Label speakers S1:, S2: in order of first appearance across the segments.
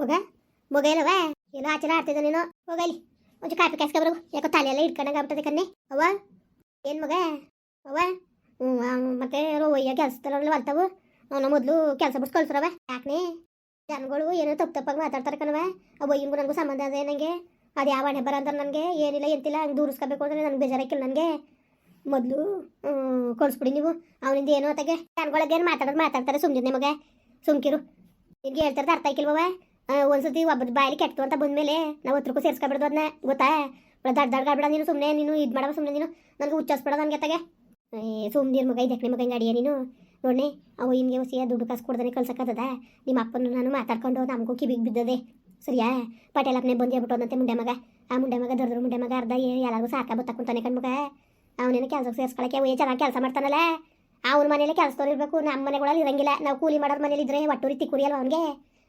S1: ಮಗ ಮಗ ಇಲ್ಲವ ಏನೋ ಆಚರಣೆ ಆಡ್ತಿದ್ದ ನೀನು? ಹೋಗಲಿ ಒಂಚೂರು ಕಾಪಿ ಕಾಸ್ಕೊಬ್ರು ಯಾಕೋ ತಲೆಯೆಲ್ಲ ಇಟ್ಕೊಂಡಂಗೆ ಆಗ್ಬಿಟ್ಟದೆ ಕನ್ನೆ ಅವ ಏನು ಮಗ? ಅವ ಮತ್ತೆ ಒಯ್ಯ ಕೆಲಸದಲ್ಲ ಬರ್ತಾವು ಅವನ ಮೊದಲು ಕೆಲಸ ಬಿಟ್ಟು ಕಳ್ಸ್ರವ. ಯಾಕೆ ಜನಗಳು ಏನೋ ತಪ್ಪು ತಪ್ಪಾಗಿ ಮಾತಾಡ್ತಾರೆ ಕಣವ ಅವ ಒಯ್ಯಂಗು ನನಗೂ ಸಂಬಂಧ ಅದೇ ನನಗೆ ಅದು ಯಾವ ಹಣೆ ಬರ ನನಗೆ? ಏನಿಲ್ಲ, ಎಂತಿಲ್ಲ, ಹಂಗೆ ದೂರಿಸ್ಕೋಬೇಕು ಅಂದ್ರೆ ನನಗೆ ಬೇಜಾರಾಕಿಲ್ಲ ನನಗೆ. ಮೊದಲು ಕೊಡಿಸ್ಬಿಡಿ ನೀವು. ಅವನಿಂದ ಏನೋ ಅತ್ತಾಗೆ ಜನಗಳಿಗೆ ಏನು ಮಾತಾಡೋದು ಮಾತಾಡ್ತಾರೆ ಸುಮ್ಮನೆ ನಿಮಗೆ ಸುಮ್ಕಿರು. ನಿನ್ಗೆ ಹೇಳ್ತಾರೆ ಅರ್ಥ ಆಯ್ಕಿಲ್ವವ ಒಂದ್ಸತಿ ಒಬ್ಬದ ಬಾಯಲ್ಲಿ ಕೆಟ್ಟು ಅಂತ ಬಂದ್ಮೇಲೆ ನಾವು ಹತ್ರಕ್ಕೂ ಸೇರಿಸ್ಕೊಬಿಡ್ದು ಅದನ್ನ ಗೊತ್ತಾ? ದಡ್ ದಡ್ ಗಾಡ್ಬೇಡ ನೀನು ಸುಮ್ಮನೆ ನೀನು ಇದು ಮಾಡವ ಸುಮ್ಮನೆ ನೀನು. ನನಗೆ ಹುಚ್ಚಾಸ್ಬೇಡ ನನಗೆ ತಗೆ ಸುಮ್ಮನೆ ಮಗ ಇದಕ್ಕೆ ಮಗ ಹಿಂಗೆ ಅಡಿಯ ನೀನು? ನೋಡಿ ಅವು ಹಿಂಗೆ ಹೊಸಿಯ ದುಡ್ಡು ಕಾಸು ಕೊಡ್ದಾನೆ ಕಲ್ಸಕ್ಕದ ನಿಮ್ಮ ಅಪ್ಪನ ನಾನು ಮಾತಾಡ್ಕೊಂಡು ನಮಗೂ ಕಿವಿಗೆ ಬಿದ್ದದೆ. ಸರಿಯಾ? ಪಟೇಲ್ ಅಪ್ಪನೇ ಬಂದು ಹೇಳ್ಬಿಟ್ಟೋದಂತೆ ಮುಂಡೆ ಮಗ. ಆ ಮುಂಡೆ ಮಗ ದೊಡ್ಡ ಮುಂಡೆ ಮಗ ಅರ್ಧ ಎಲ್ಲರಿಗೂ ಸಾಕ ಬತ್ತಾಕೊಂತಾನೆ ಕಣ್ಮಗ ಅವನೇನು ಕೆಲಸಕ್ಕೆ ಸೇರಿಸ್ಕೊಳಕ್ಕೆ ಒಯ್ಯ ಚೆನ್ನಾಗಿ ಕೆಲಸ ಮಾಡ್ತಾನಲ್ಲ? ಅವನ ಮನೇಲಿ ಕೆಲಸದವ್ರು ಇರಬೇಕು ನಮ್ಮ ಮನೆಗಳಲ್ಲಿ ಇರಂಗಿಲ್ಲ. ನಾವು ಕೂಲಿ ಮಾಡೋರ ಮನೇಲಿ ಇದ್ರೆ ಒಟ್ಟು ರೀತಿ ಅಲ್ವ ಅವನಿಗೆ?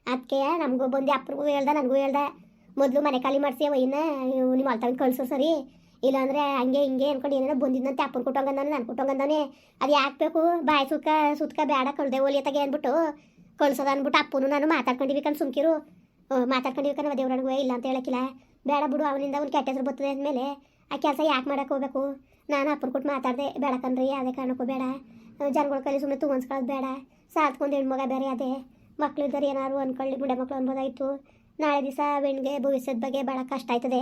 S1: ಅದಕ್ಕೆ ನಮಗೂ ಬಂದು, ಅಪ್ಪನಿಗೂ ಹೇಳ್ದೆ, ನನಗೂ ಹೇಳ್ದೆ, ಮೊದಲು ಮನೆ ಖಾಲಿ ಮಾಡಿಸಿ ಅವಯ್ಯನ ನಿಮ್ಮ ಅಲ್ತಾಗ ಕಳಿಸೋ ಸರಿ. ಇಲ್ಲಾಂದರೆ ಹಂಗೆ ಹಿಂಗೆ ಅನ್ಕೊಂಡು ಏನೇನೋ ಬಂದಿದ್ದಂತೆ ಅಪ್ಪನ ಕೊಟ್ಟಂಗಂದಾನೆ ನಾನು ಕೊಟ್ಟಂಗಂದಾನೆ ಅದು ಯಾಕೆ ಬೇಕು? ಬಾಯಿ ಸುತ್ಕ ಸುತ್ಕ ಬೇಡ ಕಳ್ದೆ ಒಲಿಯತ್ತಾಗೆ ಅಂದ್ಬಿಟ್ಟು ಕಳ್ಸೋದ ಅಂದ್ಬಿಟ್ಟು ಅಪ್ಪನು ನಾನು ಮಾತಾಡ್ಕೊಂಡಿವಿ ಕಣ್ ಸುಮ್ಕಿರು. ಮಾತಾಡ್ಕೊಂಡಿವಿ ಕಣ ದೇವ್ರನಿಗೂ ಇಲ್ಲ ಅಂತ ಹೇಳಕ್ಕಿಲ್ಲ. ಬೇಡ ಬಿಡು, ಅವನಿಂದ ಅವ್ನು ಕೆಟ್ಟ ಹೆಸರು ಬರ್ತದೆ ಅಂದಮೇಲೆ ಆ ಕೆಲಸ ಯಾಕೆ ಮಾಡಕ್ಕೆ ಹೋಗ್ಬೇಕು? ನಾನು ಅಪ್ಪನ ಕೊಟ್ಟು ಮಾತಾಡಿದೆ, ಬೇಡ ಕಣ್ರಿ, ಅದೇ ಕಾರಣಕ್ಕೂ ಬೇಡ. ಜನಗಳ ಕೈಲಿ ಸುಮ್ಮನೆ ತುಂಗನ್ಸ್ಕೊಳ್ಳೋದು ಬೇಡ. ಸಾತ್ಕೊಂಡು ಹೆಣ್ಮಗ ಬೇರೆ ಅದೇ. ಮಕ್ಳಿದ್ದಾರೆ ಏನಾದ್ರು ಅನ್ಕೊಳ್ಳಿ, ಬುಡ ಮಕ್ಳು ಅನ್ಬೋದಾಯ್ತು. ನಾಳೆ ದಿವಸ ಬೆಣ್ಣಿಗೆ ಭವಿಷ್ಯದ ಬಗ್ಗೆ ಭಾಳ ಕಷ್ಟ ಆಯ್ತದೆ.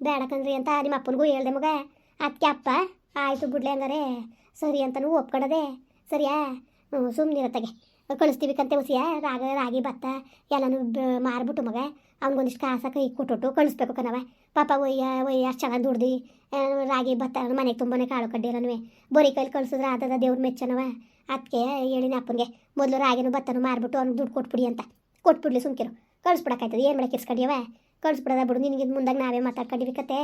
S1: ಬೇಡಕಂದ್ರಿ ಅಂತ ನಿಮ್ಮ ಅಪ್ಪನಿಗೂ ಹೇಳ್ದೆ ಮಗ. ಅದಕ್ಕೆ ಅಪ್ಪ, ಆಯಿತು ಬಿಡ್ಲೆ ಹಂಗಾರೆ, ಸರಿ ಅಂತನೂ ಒಪ್ಕೊಡದೆ ಸರಿಯಾ? ಹ್ಞೂ ಸುಮ್ಮನಿರತ್ತಾಗೆ ಕಳಿಸ್ತೀವಿ ಕಂತೆ ಹೊಸಿಯ? ರಾಗ, ರಾಗಿ ಭತ್ತ ಎಲ್ಲನೂ ಮಾರ್ಬಿಟ್ಟು ಮಗ. ಅವ್ನಿಗೊಂದಿಷ್ಟು ಕಾಸ ಕೈ ಕೊಟ್ಟುಟ್ಟು ಕಳಿಸ್ಬೇಕು ಕಣವ ಪಾಪ ಒಯ್ಯ ಒಯ್ಯ, ಅಷ್ಟು ಚೆನ್ನಾಗಿ ದುಡ್ದು. ರಾಗಿ ಭತ್ತ ಮನೆಗೆ ತುಂಬನೇ ಕಾಳು ಕಡ್ಡಿರನ್ವೆ ಬರೀ ಕೈಲಿ ಕಳ್ಸಿದ್ರೆ ಆದದ ದೇವ್ರ ಮೆಚ್ಚನವ ಅದಕ್ಕೆ ಹೇಳಿನ ಅಪ್ಪನಿಗೆ ಮೊದಲು ರಾಗಿನೂ ಭತ್ತನೂ ಮಾರ್ಬಿಟ್ಟು ಅವ್ನಿಗೆ ದುಡ್ಡು ಕೊಟ್ಬಿಡಿ ಅಂತ. ಕೊಟ್ಬಿಡ್ಲಿ ಸುಮ್ಕಿರು. ಕಳಿಸ್ಬಿಡಕ್ಕಾಯ್ತದೆ, ಏನು ಮಾಡಕ್ಕೆ ಇರ್ಸ್ಕೊಂಡಿಯವ ಕಳಿಸ್ಬಿಡದ ಬಿಡು ನಿನಗೆ ಮುಂದಾಗ ನಾವೇ ಮಾತಾಡ್ಕೊಂಡಿವಿ ಕತೆ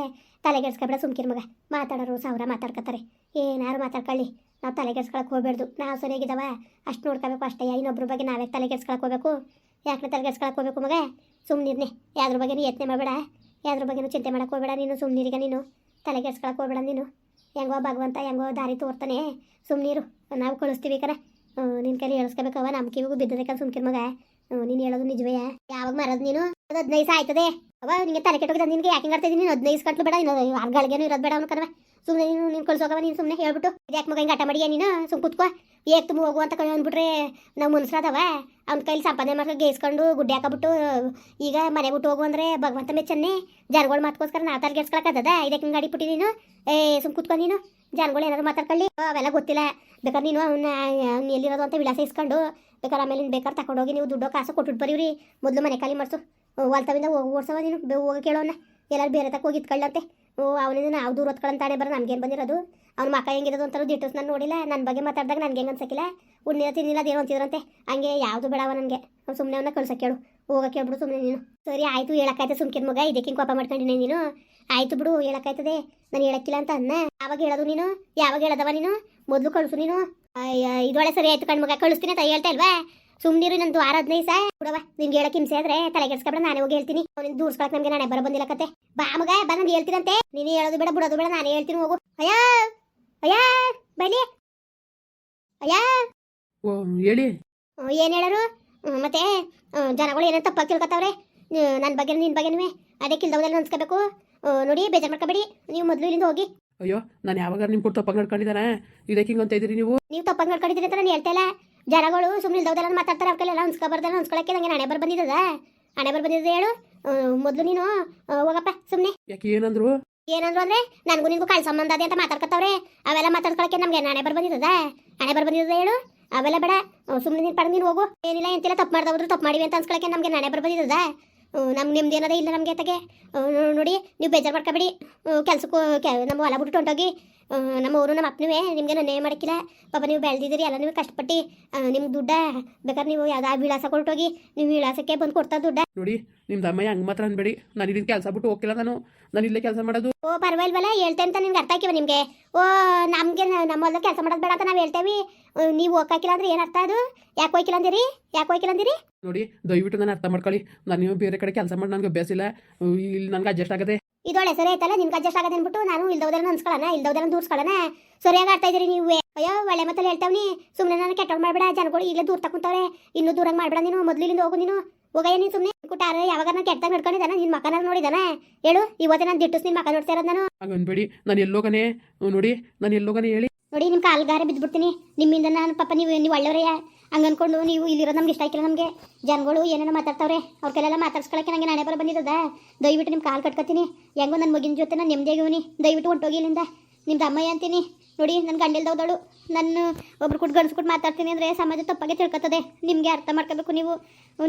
S1: ತಲೆಗೆಡ್ಸ್ಕೊಬೇಡ ಸುಮ್ಕಿರ್ ಮಗ. ಮಾತಾಡೋರು ಸಾವಿರ ಮಾತಾಡ್ಕೊತಾರೆ. ಏನಾರು ಮಾತಾಡ್ಕೊಳ್ಳಿ. ನಾವು ತಲೆಗೆಡ್ಸ್ಕೊಳಕ್ಕೆ ಹೋಗ್ಬೇಡ್ದು. ನಾವು ಸರಿಯಾಗಿದ್ದಾವ ಅಷ್ಟು ನೋಡ್ಕೋಬೇಕು ಅಷ್ಟೇ. ಇನ್ನೊಬ್ರ ಬಗ್ಗೆ ನಾವೇ ತಲೆಗೆಡ್ಸ್ಕೊಳಕ್ಕೆ ಹೋಗ್ಬೇಕು. ಯಾಕೆ ತಲೆಗೆಡ್ಸ್ಕೊಳಕ್ಕೆ ಹೋಗ್ಬೇಕು ಮಗ? ಸುಮ್ಮನಿರ್ನೆ ಯಾವ್ದ್ರ ಬಗ್ಗೆ ಯತ್ನೆ ಮಾಡಬೇಡ. ಯಾವ್ದ್ರ ಬಗ್ಗೆನೂ ಚಿಂತೆ ಮಾಡಕ್ಕೆ ಹೋಗ್ಬೇಡ ನೀನು ಸುಮ್ಮನಿರಿಗ ನೀನು. ತಲೆಗೆಡ್ಸ್ಕೊಳಕ್ಕೆ ಹೋಗ್ಬೇಡ ನೀನು. ಹೆಂಗೋ ಭಗವಂತ ಹೆಂಗೋ ದಾರಿ ತೋರ್ತಾನೆ. ಸುಮ್ಮನೀರು ನಾವು ಕಳಿಸ್ತೀವಿ ಕರೆ ನಿನ್ನ ಕೈಲಿ ಹೇಳಿಸ್ಕೋಬೇಕವ ನಮ್ಮ ಕಿವಿಗೂ ಬಿದ್ದದಕ್ಕೆ ಸುಮ್ಕಿರ್ ಮಗ. ನೀನು ಹೇಳೋದು ನಿಜವೇ ಯಾವಾಗ ಮರದ ನೀನು? ಹದಿನೈದು ಆಯ್ತದೆ ಅವ ನಿನಗೆ ತಲೆ ಕೆಟ್ಟೋಗಿದೆ, ನಿನಗೆ ಯಾಕೆ ನೀನು ಹದಿನೈದು ಕಟ್ಲು ಬೇಡ, ಇನ್ನು ಆರ್ಗಳಿಗೇನು ಇರೋದು ಬೇಡ, ಅವ್ನು ಕಣವ ಸುಮ್ಮನೆ ನೀನು ನೀನು ಕಳ್ಸೋಗವ ನೀನು ಸುಮ್ಮನೆ ಹೇಳ್ಬಿಟ್ಟು ಯಾಕೆ ಮಗ ಹಿಂಗೆ ಆಟ ಮಾಡಿಯ ನೀನು? ಸುಮ್ ಕುತ್ಕೋ. ಏಕ್ ತುಂಬ ಹೋಗು ಅಂತ ಕೈ ಅಂದ್ಬಿಟ್ರೆ ನಾವು ಮನಸ್ಸಾದವ ಅವ್ನ ಕೈಲಿ ಸಂಪಾದನೆ ಮಾಡ್ಕೊಂಡು ಗೇಸ್ಕೊಂಡು ಗುಡ್ಡೆ ಹಾಕಬಿಟ್ಟು, ಈಗ ಮನೆ ಬಿಟ್ಟು ಹೋಗು ಅಂದರೆ ಭಗವಂತ ಚೆನ್ನೇ ಜನಗಳು ಮಾತ್ಕೋಸ್ಕರ ನಾ ತಲೆ ಗೆಡ್ಸ್ಕೊಳಕ್ಕದ ಇದಕ್ಕೆ ಹಿಂಗೆ ಗಾಡಿ ನೀನು? ಏ, ಸುಮ್ ಕುತ್ಕೊ ನೀನು. ಜನಗಳು ಏನಾದ್ರು ಮಾತಾಡ್ಕೊಳ್ಳಿ. ಅವೆಲ್ಲ ಗೊತ್ತಿಲ್ಲ. ಬೇಕಾದ್ರೆ ನೀನು ಅವನ್ನ ಅವ್ನು ಎಲ್ಲಿರೋದು ಅಂತ ವಿಳಾಸ ಇಸ್ಕೊಂಡು, ಬೇಕಾದ್ರೆ ಆಮೇಲೆ ನೀನು ಬೇಕಾದ್ರೆ ತಗೊಂಡೋಗಿ ನೀವು ದುಡ್ಡು ಕಾಸು ಕೊಟ್ಬಿಟ್ಟು ಬರೀವ್ರಿ. ಮೊದಲು ಮನೆ ಖಾಲಿ ಮಾಡಿಸು. ಹೊಲ್ತವಿಂದ ಹೋಗಿ ಓಡ್ಸವ ನೀನು. ಹೋಗಿ ಕೇಳೋಣ ಎಲ್ಲರೂ ಬೇರೆ ತಕ್ಕ ಹೋಗಿ ಇತ್ಕೊಳ್ಳಂತೆ ಅವನಿಂದ ನಾವು ದೂರ ಹೊತ್ಕೊಳ್ಳಂತಾನೆ ಬರ, ನಮ್ಗೇನು ಬಂದಿರೋದು? ಅವ್ನ ಮಕ್ಕ ಹೆಂಗಿರೋದು ಅಂತ ದಿಟ್ಟಸ್ ನಾನು ನೋಡಿಲ್ಲ ನನ್ನ ಬಗ್ಗೆ ಮಾತಾಡಿದಾಗ ನನಗೆ ಹೆಂಗೆ ಅನ್ಸಕ್ಕಿಲ್ಲ. ಉಣ್ಣಿಲ್ಲ, ತಿನ್ನಿಲ್ಲ, ಅದೇನು ಅಂತಿದ್ರಂತೆ. ಹಂಗೆ ಯಾವುದು ಬೇಡವ ನನಗೆ. ಸುಮ್ಮನೆ ಅವನ್ನ ಕಳ್ಸಕ್ಕೆ ಹೇಳು ಹೋಗಕ್ಕೆ ಹೇಳ್ಬಿಡು ಸುಮ್ಮನೆ ನೀನು. ಸರಿ, ಆಯಿತು ಹೇಳಕ್ಕಾಯ್ತು ಸುಮ್ಕಿನ ಮಗ. ಇದಕ್ಕೆ ಕೋಪ ಮಾಡ್ಕೊಂಡಿನಿ ನೀನು. ಆಯ್ತು ಬಿಡು, ಹೇಳಕ್ಕಾಯ್ತದೆ. ನಾನು ಹೇಳಕ್ಕಿಲ್ಲ ಅಂತ ಅನ್ನ. ಯಾವಾಗ ಹೇಳೋದು ನೀನು? ಯಾವಾಗ ಹೇಳದವ ನೀನು? ಮೊದಲು ಕಳಿಸು ನೀನು. ಇದೊಳೆ ಸರಿ ಆಯ್ತು ಕಣ್ಮಗ ಕಳಿಸ್ತೀನಿ ಅಂತ ಹೇಳ್ತಾ ಇಲ್ವಾ? ಸುಮ್ಮನಿರು ನಂದು ವಾರ ಹದಿನೈದು ಸಾ. ಬಿಡವ ನಿನ್ಗೆ ಹೇಳಕ್ ಹಿಂಸೆ ಆದ್ರೆ ತಲೆಗೆಡ್ಸ್ಕೊಬೇಡ ನಾನೇ ಹೋಗಿ ಹೇಳ್ತೀನಿ. ಅವ್ನಿಂದ ದೂರ್ಸ್ಕೊಳಕ್ ನಮ್ಗೆ ನಾನೇ ಬರ ಬಂದಿಲ್ಲ ಕತೆ. ಬಾ ಮಗ ಬಾ ನಾನು ಹೇಳ್ತೀನಂತೆ. ನೀನು ಹೇಳೋದು ಬೇಡ ಬಿಡೋದು ಬೇಡ ನಾನೇ ಹೇಳ್ತೀನಿ ಹೋಗು. ಅಯ್ಯ ಅಯ್ಯ ಬೈಲಿ ಅಯ್ಯ.
S2: ಓ ಹೇಳಿ.
S1: ಏನು ಹೇಳರು? ಮತ್ತೆ ಜನಗಳು ಏನಂತ ತಪ್ಪಾಗಿ ತಿಳ್ಕೊತಾವ್ರೆ? ನನ್ನ ಬಗ್ಗೆ ನಿನ್ ಬಗ್ಗೆನೂ ಅದೇ ಇಲ್ದವದೆಲ್ಲ ಅನ್ಸ್ಕೋಬೇಕು ನೋಡಿ ಬೇಜಾರ್ ಮಾಡ್ಕೋಬೇಡಿ. ನೀವು ಮೊದಲು ಇಲ್ಲಿಂದ ಹೋಗಿ.
S2: ಅಯ್ಯೋ ನಾನು ಯಾವಾಗ ನಿಮ್ಮ ಕೊಟ್ಟು ತಪ್ಪಾಗಿ ನಡ್ಕೊಂಡಿದ್ದಾನೆ. ಇದಕ್ಕೆ ಹಿಂಗೆ ಅಂತ ಇದ್ದೀರಿ ನೀವು?
S1: ನೀವು ತಪ್ಪಾಗಿ ನಡ್ಕೊಂಡಿದ್ದೀರಿ ಅಂತ ನಾನು ಹೇಳ್ತಾ ಇಲ್ಲ. ಜನಗಳು ಸುಮ್ಮನೆ ಇಲ್ದವದೆಲ್ಲ ಮಾತಾಡ್ತಾರೆ ಅವ್ರ ಕೈಲೆಲ್ಲ ಅನ್ಸ್ಕೊಬಾರ್ದಲ್ಲ ಅನ್ಸ್ಕೊಳಕ್ಕೆ ನಂಗೆ ಹಣೆ ಬರ್ ಬಂದಿದ್ದದ ಹಣೆ ಬರ್ ಬಂದಿದ್ದ ಹೇಳು. ಮೊದಲು ನೀನು ಹೋಗಪ್ಪ ಸುಮ್ಮನೆ
S2: ಯಾಕೆ ಏನಂದ್ರು?
S1: ಏನಂದ್ರು ಅಂದ್ರೆ ನನಗೂ ನಿನ್ಗೂ ಕಾಲ್ ಸಂಬಂಧ ಅದೇ ಅಂತ ಮಾತಾಡ್ಕೊತಾವ್ರೆ ಅವೆಲ್ಲ ಮಾತಾಡ್ಕೊಳಕ್ಕೆ ನಮ್ಗೆ ಹಣೆ ಬರ್ ಬಂದಿದ್ದದ ಹಣೆ ಬರ್ ಬಂದಿದ್ದದ ಹೇಳು. ಅವೆಲ್ಲ ಬೇಡ. ಸುಮ್ಮನೆ ನೀನು ಪಡೆದು ನೀನು ಹೋಗು. ಏನಿಲ್ಲ ಎಂತಿಲ್ಲ ತಪ್ಪು ಮಾಡ್ದವ್ರು ತಪ್ಪು ಮಾಡಿವಿ ಅಂತ ಅನ್ಸ್ಕೊಳಕ್ಕೆ ನಮ್ಗೆ ಹಣೆ ಬರ್ ಬಂದಿದ್ದದ ನಮ್ಗೆ ನಿಮ್ದು ಏನದ ಇಲ್ಲ ನಮಗೆ ತಗೆ ನೋಡಿ ನೀವು ಬೇಜಾರು ಮಾಡ್ಕೊಬೇಡಿ. ಕೆಲ್ಸಕ್ಕೂ ನಮ್ಮ ಹೊಲ ಬಿಟ್ಟು ಹೊಂಟೋಗಿ ನಮ್ಮ ಊರು ನಮ್ಮ ಅಪ್ಪನವೇ ನಿಮಗೆ ನ್ಯಾಯ ಮಾಡಕ್ಕಿಲ್ಲ. ಪಾಪ ನೀವು ಬೆಳೆದಿದ್ದೀರಿ ಎಲ್ಲ ನೀವು ಕಷ್ಟಪಟ್ಟು ನಿಮ್ಮ ದುಡ್ಡ ಬೇಕಾದ್ರೆ ನೀವು ಯಾವ್ದು ವಿಳಾಸ ಕೊಟ್ಟೋಗಿ ನೀವು ವಿಳಾಸಕ್ಕೆ ಬಂದು ಕೊಡ್ತಾ ದುಡ್ಡ.
S2: ನೋಡಿ ನಿಮ್ಮ ಅಮ್ಮ ಹಂಗೆ ಮಾತ್ರ ಅನ್ಬೇಡಿ. ನಾನು ಇದನ್ನ ಕೆಲಸ ಬಿಟ್ಟು ಹೋಗಿಲ್ಲ ನಾನು. ನಾನು ಇಲ್ಲೇ ಕೆಲಸ ಮಾಡೋದು.
S1: ಓ ಪರವಾಗಿಲ್ವಲ್ಲ ಹೇಳ್ತೇನೆ ಅಂತ ನಿಮ್ಗೆ ಅರ್ಥ ಆಕಿವ ನಿಮಗೆ. ಓ ನಮಗೆ ನಮ್ಮ ಅಲ್ಲ ಕೆಲಸ ಮಾಡೋದು ಬೇಡ ಅಂತ ನಾವು ಹೇಳ್ತೇವೆ. ನೀವು ಹೋಗಾಕಿಲ್ಲ ಅಂದ್ರೆ ಏನು ಅರ್ಥ ಅದು? ಯಾಕೆ ಹೋಗಿಲ್ಲ ಅಂದಿರಿ? ಯಾಕೆ ಹೋಗಿಲ್ಲ ಅಂದಿರಿ?
S2: ನೋಡಿ ದಯವಿಟ್ಟು ನಾನು ಅರ್ಥ ಮಾಡ್ಕೊಳ್ಳಿ. ನಾನು ನೀವು ಬೇರೆ ಕಡೆ ಕೆಲಸ ಮಾಡಿ ನನಗೆ ಅಭ್ಯಾಸ ಇಲ್ಲ. ಇಲ್ಲಿ ನನಗೆ ಅಡ್ಜಸ್ಟ್ ಆಗದೆ.
S1: ಇದೊಳ್ಳೆ ಸರಿ ಆಯ್ತಲ್ಲ? ನಿಮ್ಗೆ ಅಡ್ಜಸ್ಟ್ ಆಗದೆ ಬಿಟ್ಟು ನಾನು ಇಲ್ದೋದೆಲ್ಲ ಅನ್ಸ್ಕೊಳ್ಳೋಣ ಇಲ್ದೋದೆಲ್ಲ ದೂರ್ಸ್ಕೊಳ್ಳೋಣ. ಸರಿಯಾಗಿ ಆಡ್ತಾ ಇದ್ರಿ ನೀವು? ಅಯ್ಯೋ ಒಳ್ಳೆ ಮತ್ತಲ್ಲಿ ಹೇಳ್ತಾವ್ನಿ. ಸುಮ್ಮನೆ ನಾನು ಕೆಟ್ಟೋಗಿ ಮಾಡಬೇಡ. ಜನಗಳು ಈಗಲೇ ದೂರ ತಕೊಂತವ್ರೆ. ಇನ್ನೂ ದೂರಂಗೆ ಮಾಡ್ಬೇಡ ನೀನು. ಮೊದ್ಲು ಇಲ್ಲಿಂದ ಹೋಗು ನೀನು. ಹೋಗಯ್ಯ ನೀನು ಸುಮ್ಮನೆ ಕುಟ್ಟಾರ ಯಾವಾಗ ನಾನು ಕೆಟ್ಟ ನಡ್ಕೊಂಡಿದ್ದಾನ. ನಿನ್ನ ಮಕ್ಕನ ನೋಡಿದಾನೆ. ಹೇಳು ಇವತ್ತೇ ನಾನು ದಿಟ್ಟಿಸ್ ನಿನ್ನ ಮಕ್ಕ ನೋಡ್ತಾ ಇರೋದು ನಾನು.
S2: ಹಾಗೆ ನಾನು ಎಲ್ಲೋಗನೆ ನೋಡಿ ನಾನು ಎಲ್ಲೋಗನೆ ಹೇಳಿ.
S1: ನೋಡಿ ನಿಮ್ಮ ಕಾಲ್ಗಾರೆ ಬಿದ್ದುಬಿಡ್ತೀನಿ ನಿಮ್ಮಿಂದ ನಾನು ಪಾಪ ನೀವು ನೀವು ಒಳ್ಳೆಯವರಯ್ಯ? ಹಂಗೆ ಅನ್ಕೊಂಡು ನೀವು ಇಲ್ಲಿರೋ ನಮ್ಗೆ ಇಷ್ಟ ಆಯ್ತಿಲ್ಲ ನಮಗೆ ಜನಗಳು ಏನೇನೋ ಮಾತಾಡ್ತಾವ್ರೆ, ಅವ್ರ ಕೈಲೆಲ್ಲ ಮಾತಾಡ್ಸ್ಕೊಳಕ್ಕೆ ನನಗೆ ನಾಳೆ ಬರ ಬಂದಿದ್ದದ. ದಯವಿಟ್ಟು ನಿಮ್ಮ ಕಾಲು ಕಟ್ಕೊತೀನಿ. ಹೆಂಗೋ ನನ್ನ ಮಗಿನ ಜೊತೆ ನಾನು ನೆಮ್ಮದಿಯಾಗಿವ್ನಿ ದಯವಿಟ್ಟು ಹೊಂಟೋಗಿ ಇಲ್ಲಿಂದ. ನಿಮ್ದು ಅಮ್ಮಯ್ಯ ಅಂತೀನಿ. ನೋಡಿ ನನ್ನ ಗಂಡಿಲ್ದವ್ದಳು ನಾನು ಒಬ್ರು ಕುಟ್ ಗಂಡ್ಸು ಕುಟ್ ಮಾತಾಡ್ತೀನಿ ಅಂದರೆ ಸಮಾಜ ತಪ್ಪಾಗೆ ತಿಳ್ಕೊತದೆ. ನಿಮಗೆ ಅರ್ಥ ಮಾಡ್ಕೋಬೇಕು ನೀವು.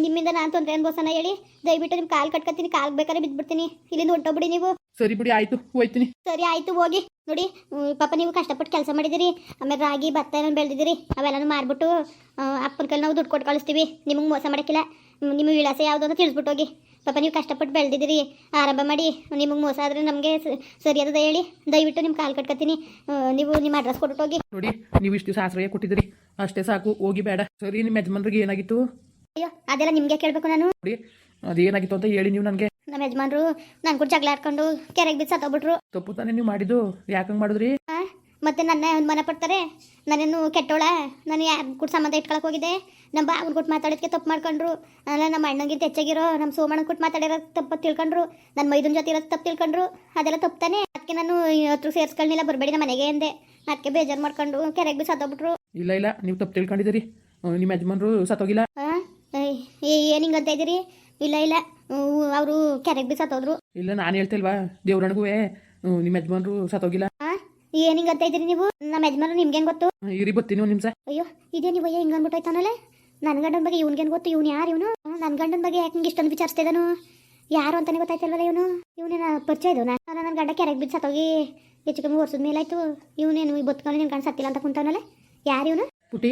S1: ನಿಮ್ಮಿಂದ ನಾನು ತೊಂದರೆ ಅನ್ಬೋಸನ ಹೇಳಿ. ದಯವಿಟ್ಟು ನಿಮ್ಮ ಕಾಲು ಕಟ್ಕೊತೀನಿ. ಕಾಲು ಬೇಕಾದ್ರೆ ಬಿದ್ದುಬಿಡ್ತೀನಿ ಇಲ್ಲಿಂದ ಹೊಂಟೋಗ್ಬಿಡಿ ನೀವು.
S2: ಸರಿ ಬಿಡಿ ಆಯ್ತು ಹೋಯ್ತೀನಿ.
S1: ಸರಿ ಆಯ್ತು ಹೋಗಿ. ನೋಡಿ ಪಾಪ ನೀವು ಕಷ್ಟಪಟ್ಟು ಕೆಲಸ ಮಾಡಿದಿರಿ ಆಮೇಲೆ ರಾಗಿ ಭತ್ತ ಏನೋ ಬೆಳೆದಿದ್ದೀರಿ ಅವೆಲ್ಲನೂ ಮಾರ್ಬಿಟ್ಟು ಅಪ್ಪನ ಕೈಲಿ ನಾವು ದುಡ್ಡು ಕೊಟ್ಟು ಕಳಿಸ್ತೀವಿ. ನಿಮಗೆ ಮೋಸ ಮಾಡೋಕ್ಕಿಲ್ಲ. ನಿಮ್ಮ ವಿಳಾಸ ಯಾವುದು ಅಂತ ತಿಳಿಸ್ಬಿಟ್ಟು ಹೋಗಿ. ಪಾಪ ನೀವು ಕಷ್ಟಪಟ್ಟು ಬೆಳೆದಿದ್ದೀರಿ. ಆರಂಭ ಮಾಡಿ ನಿಮಗೆ ಮೋಸ ಆದರೆ ನಮಗೆ ಸರಿಯಾದ ಹೇಳಿ. ದಯವಿಟ್ಟು ನಿಮ್ಮ ಕಾಲು ಕಟ್ಕೊತೀನಿ ನೀವು ನಿಮ್ಮ ಅಡ್ರೆಸ್ ಕೊಟ್ಟು ಹೋಗಿ.
S2: ನೋಡಿ ನೀವು ಇಷ್ಟು ಸಾಸಿವೆ ಆಶ್ರಯ ಕೊಟ್ಟಿದ್ದೀರಿ. ಅಷ್ಟೇ ಸಾಕು ಹೋಗಿ ಬೇಡ. ಸರಿ ನಿಮ್ಮ ಯಜಮಾನ್ರಿಗೆ ಏನಾಗಿತ್ತು?
S1: ಅಯ್ಯೋ ಅದೆಲ್ಲ ನಿಮಗೆ ಕೇಳಬೇಕು ನಾನು.
S2: ನೋಡಿ ಅದೇನಾಗಿತ್ತು ಅಂತ ಹೇಳಿ ನೀವು ನನಗೆ.
S1: ನಮ್ಮ ಯಜಮಾನ್ರು ನನ್ ಕೂಡ ಜಗಳ ಆಡ್ಕೊಂಡು ಕೆರೆಗೆ ಬಿದ್ದು ಸತ್ತೋಗ್ಬಿಟ್ರು.
S2: ತಪ್ಪು ತಾನೇ ನೀವು ಮಾಡಿದ್ದು. ಯಾಕೆ ಮಾಡಿದ್ರಿ?
S1: ಆ? ಮತ್ತೆ ನನ್ನ ಮನ ಪಡ್ತಾರೆ. ನಾನೇನು ಕೆಟ್ಟೋಳ ನಾನು ಯಾರ ಕೂಡ ಸಂಬಂಧ ಇಟ್ಕೊಳಕ್ ಹೋಗಿದ್ದೆ. ನಮ್ಮ ಬಾವನ್ ಕೊಟ್ಟು ಮಾತಾಡೋದಕ್ಕೆ ತಪ್ಪು ಮಾಡ್ಕೊಂಡ್ರು. ಅಲ್ಲ ನಮ್ಮ ಅಣ್ಣಗಿಂತ ಹೆಚ್ಚಾಗಿರೋ ನಮ್ಮ ಸೋಮಣ್ಣ ಕೊಟ್ಟು ಮಾತಾಡಿರೋ ತಪ್ಪು ತಿಳ್ಕೊಂಡ್ರು. ನನ್ನ ಮೈದನ್ ಜೊತೆ ಇರೋದು ತಪ್ಪು ತಿಳ್ಕೊಂಡ್ರು. ಅದೆಲ್ಲ ತಪ್ಪು ತಾನೇ. ಅದಕ್ಕೆ ನಾನು ಹತ್ರ ಸೇರಿಸ್ಕೊಳ್ಳಿಲ್ಲ ಬರಬೇಡಿ ನಮ್ಮ ಮನೆಗೆ ಅಂದೆ. ಅದಕ್ಕೆ ಬೇಜಾರು ಮಾಡ್ಕೊಂಡು ಕೆರೆಗೆ ಬಿ ಸತ್ತೋಗ್ಬಿಟ್ರು.
S2: ಇಲ್ಲ ಇಲ್ಲ ನೀವು ತಪ್ಪು ತಿಳ್ಕೊಂಡಿದ್ದೀರಿ. ಆ, ನಿಮ್ಮ ಯಜಮಾನ್ರು ಸತ್ತೋಗಿಲ್ಲ.
S1: ಏನಿಂಗ್ ಏನು ಹಿಂಗಂತ ಇದ್ದೀರಿ? ಇಲ್ಲ ಇಲ್ಲ. ಅವರು ಕೆರೆಗೆ ಬಿ ಸತ್ತೋದ್ರು
S2: ಇಲ್ಲ ನಾನು ಹೇಳ್ತಿಲ್ವಾ? ದೇವ್ರಣಿಗೂ ನಿಮ್ಮ ಯಜಮಾನ್ರು ಸತ್ತೋಗಿಲ್ಲ.
S1: ಏನ್ ಹಿಂಗ್ ಇದ್ರಿ ನೀವು? ನಮ್ಮ ಯಜಮಾನ್ರು ನಿಮ್ಗೆ ಗೊತ್ತು?
S2: ಇರಿ ಬರ್ತೀನಿ ನಿಮ್ಸ.
S1: ಅಯ್ಯೋ ಇದೇ ನೀವು ಅಯ್ಯ ಹಿಂಗ್ ಅನ್ಬಿಟ್ಟೈತಾನಲ್ಲ ನನ್ನ ಗಂಡನ ಬಗ್ಗೆ ಇವ್ನಿಗೇನು ಗೊತ್ತು? ಇವ್ನು ಯಾರು ಇವನು? ನನ್ನ ಗಂಡನ ಬಗ್ಗೆ ಯಾಕೆ ಹಿಂಗೆ ಇಷ್ಟೊಂದು ವಿಚಾರಿಸ್ತಿದ್ದಾನು ಯಾರು ಅಂತಾನೆ ಗೊತ್ತಾಯ್ತಲ್ವಲ್ಲ ಇವನು? ಇವನೇನ ಪರಿಚಯ ನಾನು ನನ್ನ ಗಂಡ ಕೆರೆಗೆ ಬಿದ್ದು ಸತ್ತೋಗಿ ಹೆಚ್ಚು ಕಮ್ಮಿ ವರ್ಷದ ಮೇಲಾಯ್ತು ಇವನೇನು ಈ ಬದುಕೊಂಡು ನಿನ್ನ ಗಂಡ ಸತ್ತಿಲ್ಲ ಅಂತ ಕುಂತವನಲ್ಲ ಯಾರು ಇವನು?
S2: ಪುಟಿ